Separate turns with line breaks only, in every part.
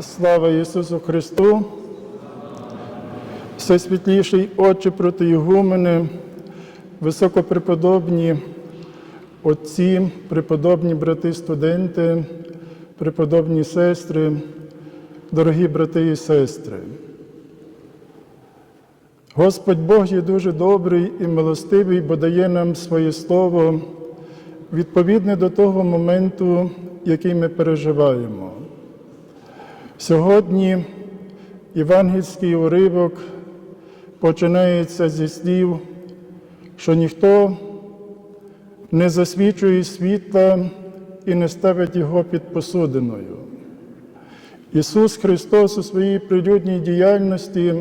Слава Ісусу Христу! Всесвітліший Отче протиігумени, високопреподобні отці, преподобні брати студенти, преподобні сестри, дорогі брати і сестри. Господь Бог є дуже добрий і милостивий, бо дає нам своє слово відповідне до того моменту, який ми переживаємо. Сьогодні євангельський уривок починається зі слів, що ніхто не засвічує світла і не ставить його під посудиною. Ісус Христос у своїй прилюдній діяльності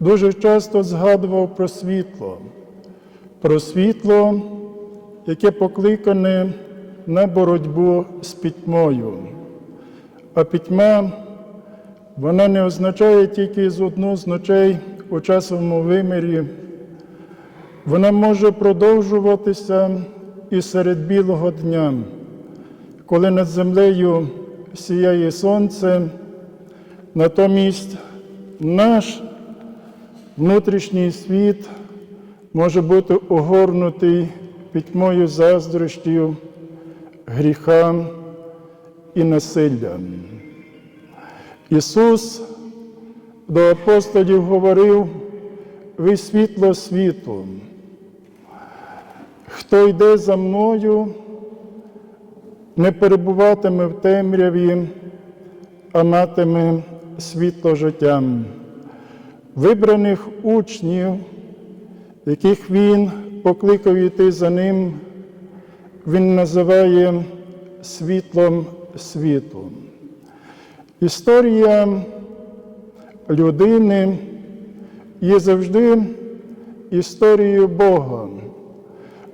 дуже часто згадував про світло, про світло, яке покликане на боротьбу з пітьмою. А пітьма вона не означає тільки з одну з ночей у часовому вимірі. Вона може продовжуватися і серед білого дня, коли над землею сіяє сонце, натомість наш внутрішній світ може бути огорнутий пітьмою заздрощів, гріха і насилля. Ісус до апостолів говорив, ви світло світу. Хто йде за мною, не перебуватиме в темряві, а матиме світло життя. Вибраних учнів, яких Він покликав йти за ним, Він називає світлом світу. Історія людини є завжди історією Бога.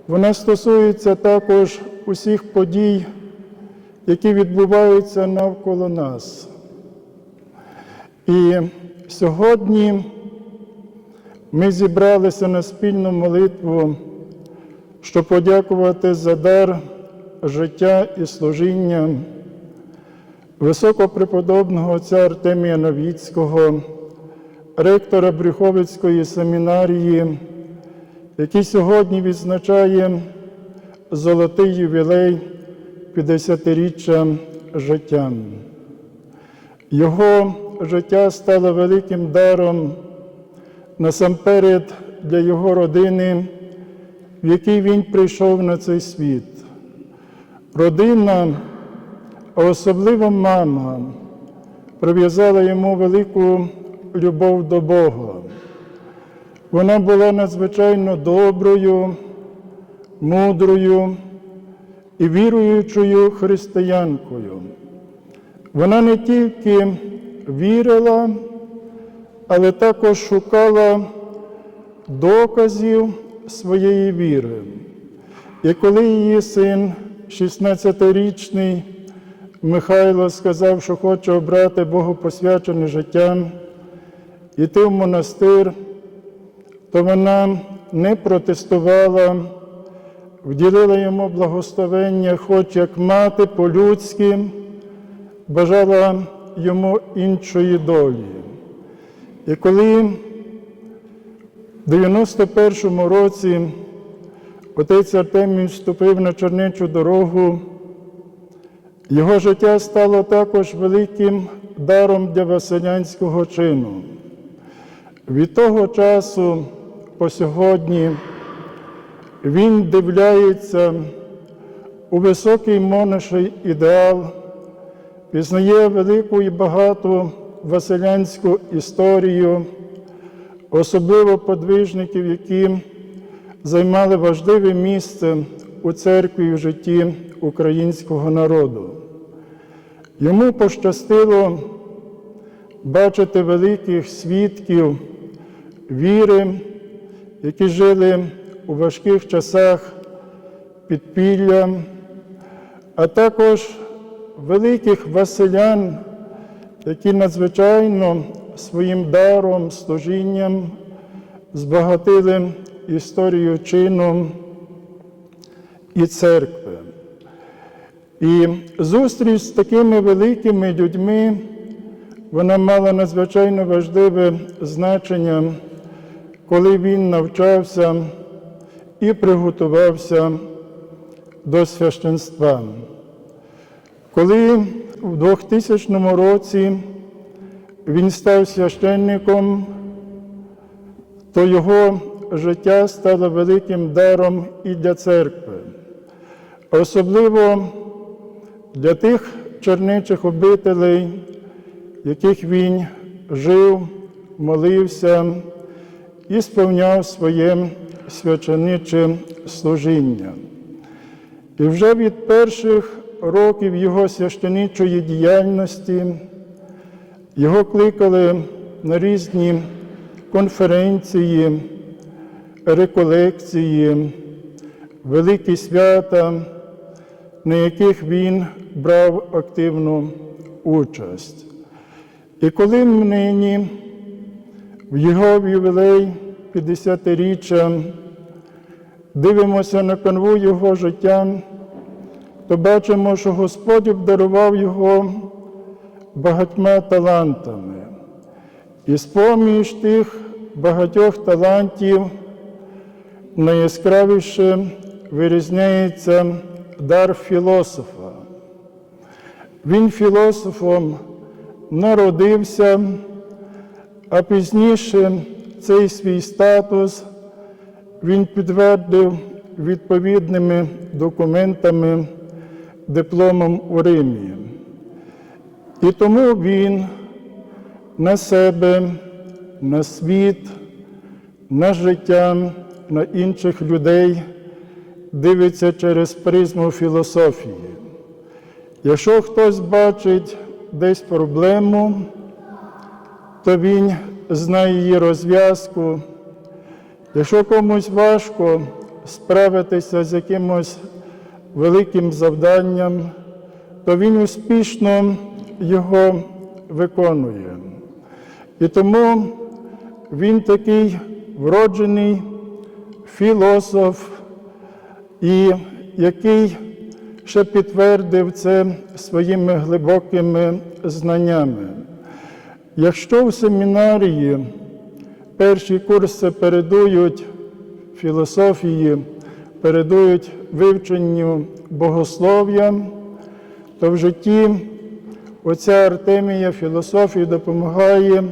Вона стосується також усіх подій, які відбуваються навколо нас. І сьогодні ми зібралися на спільну молитву, щоб подякувати за дар життя і служіння високопреподобного отця Артемія Новіцького, ректора Брюховицької семінарії, який сьогодні відзначає золотий ювілей 50-річчя життя. Його життя стало великим даром насамперед для його родини, в якій він прийшов на цей світ. Родина, а особливо мама, прив'язала йому велику любов до Бога. Вона була надзвичайно доброю, мудрою і віруючою християнкою. Вона не тільки вірила, але також шукала доказів своєї віри. І коли її син, 16-річний Михайло, сказав, що хоче обрати Богопосвячене життя, йти в монастир, то вона не протестувала, вділила йому благословення, хоч як мати по-людськи, бажала йому іншої долі. І коли в 91-му році отець Артемій вступив на черничу дорогу, його життя стало також великим даром для Василянського чину. Від того часу по сьогодні він дивляється у високий монаший ідеал, пізнає велику і багату василянську історію, особливо подвижників, які займали важливе місце у церкві і в житті українського народу. Йому пощастило бачити великих свідків віри, які жили у важких часах підпілля, а також великих Василян, які надзвичайно своїм даром, служінням збагатили історію чину і церкви. І зустріч з такими великими людьми вона мала надзвичайно важливе значення, коли він навчався і приготувався до священства. Коли в 2000 році він став священником, то його життя стало великим даром і для церкви, особливо для тих черничих обителей, яких він жив, молився і сповняв своє священиче служіння. І вже від перших років його священичої діяльності його кликали на різні конференції, реколекції, великі свята, на яких він брав активну участь. І коли нині в його ювілей 50-річчя дивимося на канву його життя, то бачимо, що Господь обдарував його багатьма талантами. І з-поміж тих багатьох талантів найяскравіше вирізняється дар філософа. Він філософом народився, а пізніше цей свій статус він підтвердив відповідними документами, дипломом у Римі. І тому він на себе, на світ, на життя, на інших людей дивиться через призму філософії. Якщо хтось бачить десь проблему, то він знає її розв'язку. Якщо комусь важко справитися з якимось великим завданням, то він успішно його виконує. І тому він такий вроджений філософ, і який ще підтвердив це своїми глибокими знаннями. Якщо в семінарії перші курси передують філософії, передують вивченню богослов'я, то в житті оця Артемія філософії допомагає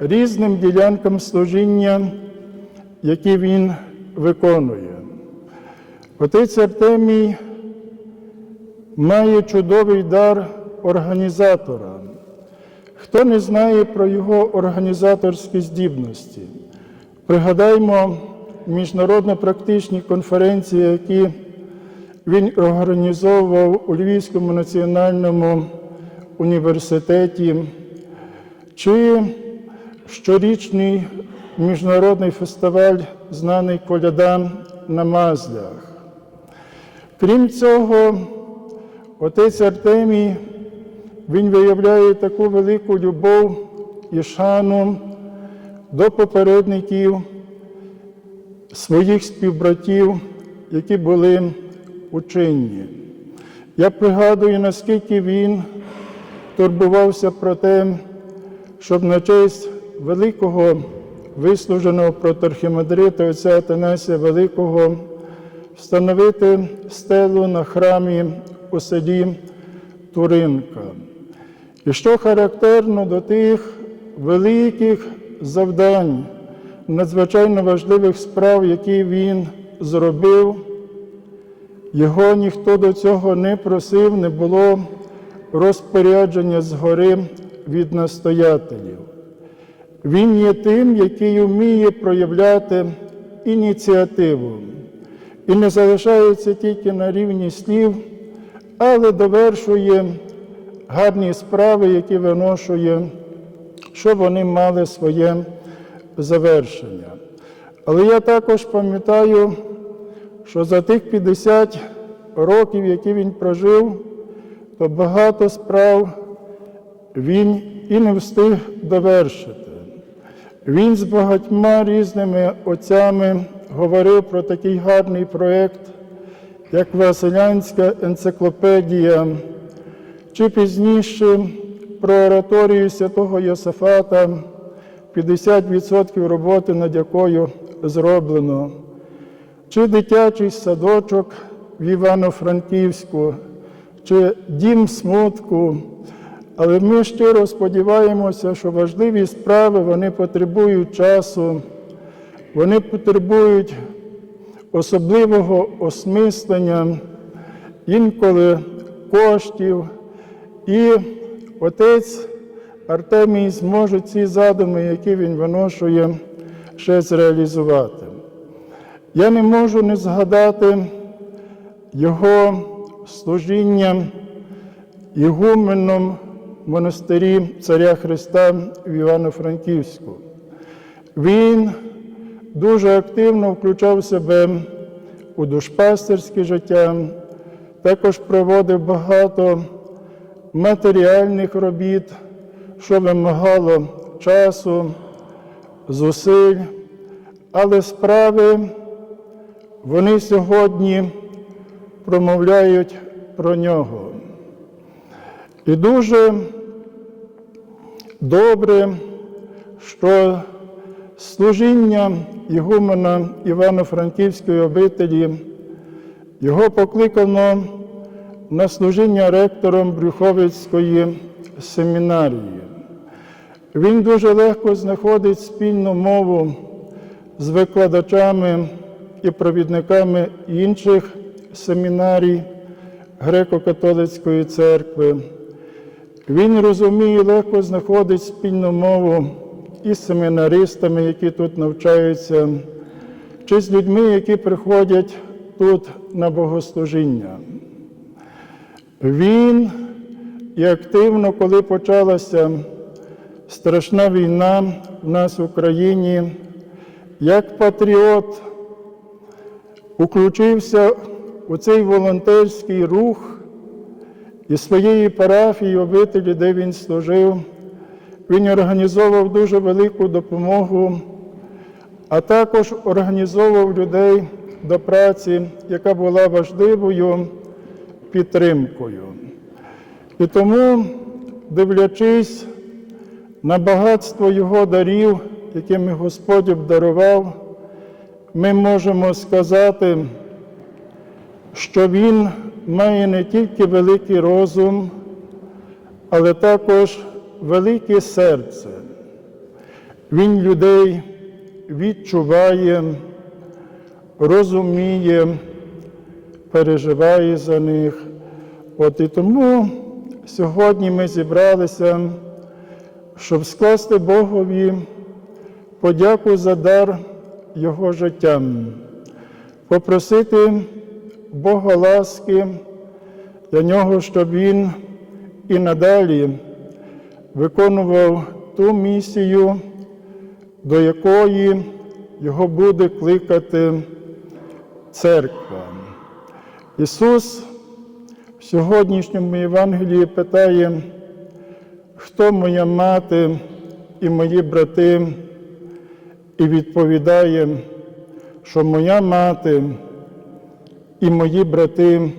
різним ділянкам служіння, які він виконує. Отець Артемій має чудовий дар організатора. Хто не знає про його організаторські здібності, пригадаймо міжнародно-практичні конференції, які він організовував у Львівському національному університеті, чи щорічний міжнародний фестиваль, знаний коляда на Мазлях. Крім цього, отець Артемій він виявляє таку велику любов і шану до попередників своїх співбратів, які були учені. Я пригадую, наскільки він турбувався про те, щоб на честь великого вислуженого проторхімандрита отця Атанасія Великого встановити стелу на храмі у селі Туринка. І що характерно до тих великих завдань, надзвичайно важливих справ, які він зробив, його ніхто до цього не просив, не було розпорядження згори від настоятелів. Він є тим, який вміє проявляти ініціативу і не залишається тільки на рівні слів, але довершує гарні справи, які виношує, щоб вони мали своє завершення. Але я також пам'ятаю, що за тих 50 років, які він прожив, то багато справ він і не встиг довершити. Він з багатьма різними отцями говорив про такий гарний проєкт, як Василянська енциклопедія, чи пізніше про ораторію святого Йосифата, 50% роботи над якою зроблено, чи дитячий садочок в Івано-Франківську, чи дім смутку. Але ми щиро сподіваємося, що важливі справи вони потребують часу, вони потребують особливого осмислення, інколи коштів. І отець Артемій зможе ці задуми, які він виношує, ще зреалізувати. Я не можу не згадати його служіння ігуменом в монастирі Царя Христа в Івано-Франківську. Він дуже активно включав себе у душпастерське життя, також проводив багато матеріальних робіт, що вимагало часу, зусиль, але справи вони сьогодні промовляють про нього. І дуже добре, що служіння Ігумена Івано-Франківської обителі його покликано на служіння ректором Брюховицької семінарії. Він дуже легко знаходить спільну мову з викладачами і провідниками інших семінарій Греко-католицької церкви. Він розуміє, легко знаходить спільну мову із семінаристами, які тут навчаються, чи з людьми, які приходять тут на богослужіння. Він і активно, коли почалася страшна війна в нас в Україні, як патріот включився у цей волонтерський рух із своєї парафії, обителі, де він служив, він організовував дуже велику допомогу, а також організовував людей до праці, яка була важливою підтримкою. І тому, дивлячись на багатство його дарів, якими Господь обдарував, ми можемо сказати, що він має не тільки великий розум, але також велике серце. Він людей відчуває, розуміє, переживає за них. От і тому сьогодні ми зібралися, щоб скласти Богові подяку за дар Його життям, попросити Бога ласки для нього, щоб Він і надалі виконував ту місію, до якої його буде кликати церква. Ісус в сьогоднішньому Євангелії питає, хто моя мати і мої брати, і відповідає, що моя мати і мої брати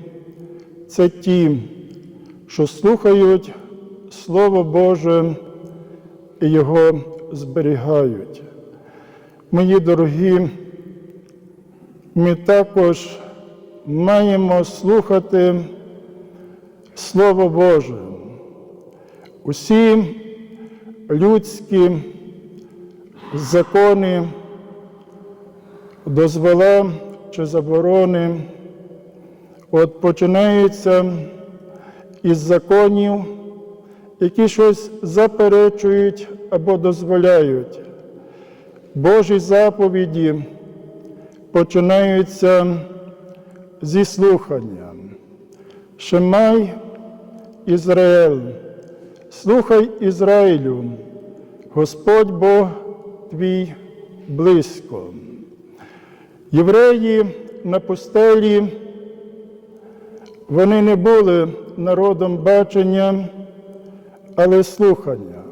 це ті, що слухають Слово Боже і його зберігають. Мої дорогі, ми також маємо слухати Слово Боже. Усі людські закони, дозвола чи заборони, от починаються із законів, які щось заперечують або дозволяють. Божі заповіді починаються зі слухання. Шемай Ізраїль, слухай Ізраїлю, Господь Бог твій близько. Євреї на пустелі, вони не були народом бачення, але слухання.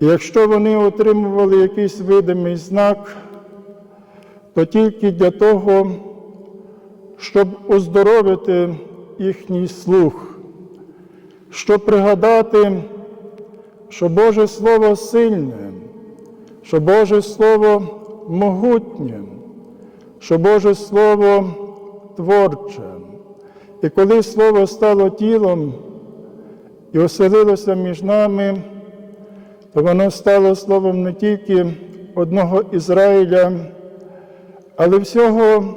І якщо вони отримували якийсь видимий знак, то тільки для того, щоб оздоровити їхній слух, щоб пригадати що Боже Слово сильне, що Боже Слово могутнє, що Боже Слово творче. І коли Слово стало тілом і оселилося між нами, то воно стало словом не тільки одного Ізраїля, але всього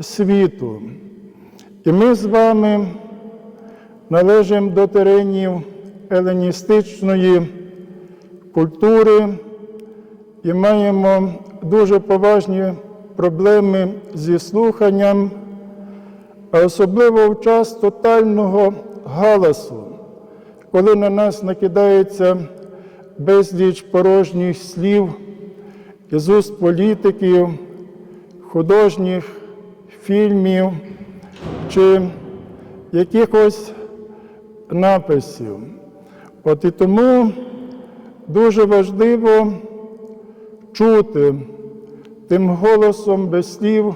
світу. І ми з вами належимо до теренів еленістичної культури і маємо дуже поважні проблеми зі слуханням, а особливо в час тотального галасу, коли на нас накидається безліч порожніх слів із уст політиків, художніх фільмів чи якихось написів. От і тому дуже важливо чути тим голосом без слів,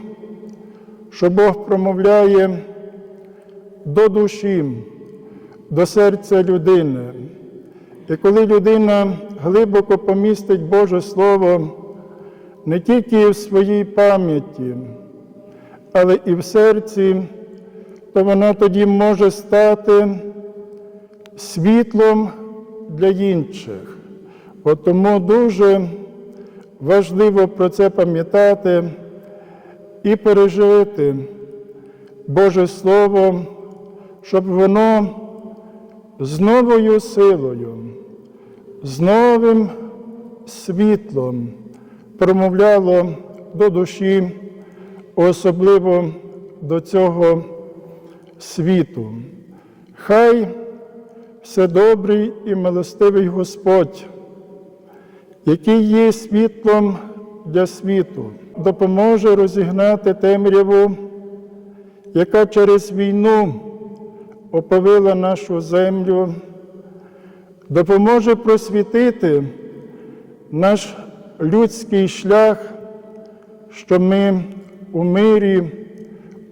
що Бог промовляє до душі, до серця людини. І коли людина глибоко помістить Боже Слово не тільки в своїй пам'яті, але і в серці, то вона тоді може стати світлом для інших. От тому дуже важливо про це пам'ятати і пережити Боже Слово, щоб воно з новою силою, з новим світлом промовляло до душі, особливо до цього світу. Хай вседобрий і милостивий Господь, який є світлом для світу, допоможе розігнати темряву, яка через війну оповила нашу землю, допоможе просвітити наш людський шлях, що ми у мирі,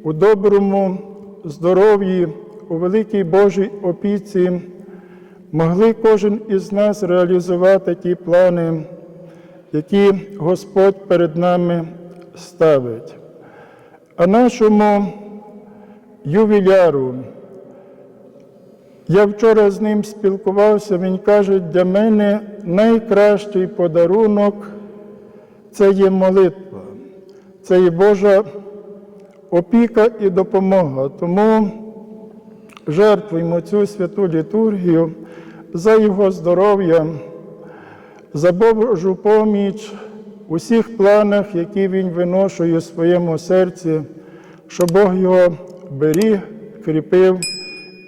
у доброму здоров'ї, у великій Божій опіці могли кожен із нас реалізувати ті плани, які Господь перед нами ставить. А нашому ювіляру, я вчора з ним спілкувався, він каже, для мене найкращий подарунок це є молитва, це є Божа опіка і допомога. Тому жертвуємо цю святу літургію за його здоров'я, за Божу поміч у всіх планах, які він виношує у своєму серці, що Бог його беріг, кріпив,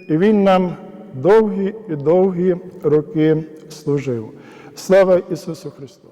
і він нам довгі і довгі роки служив. Слава Ісусу Христу!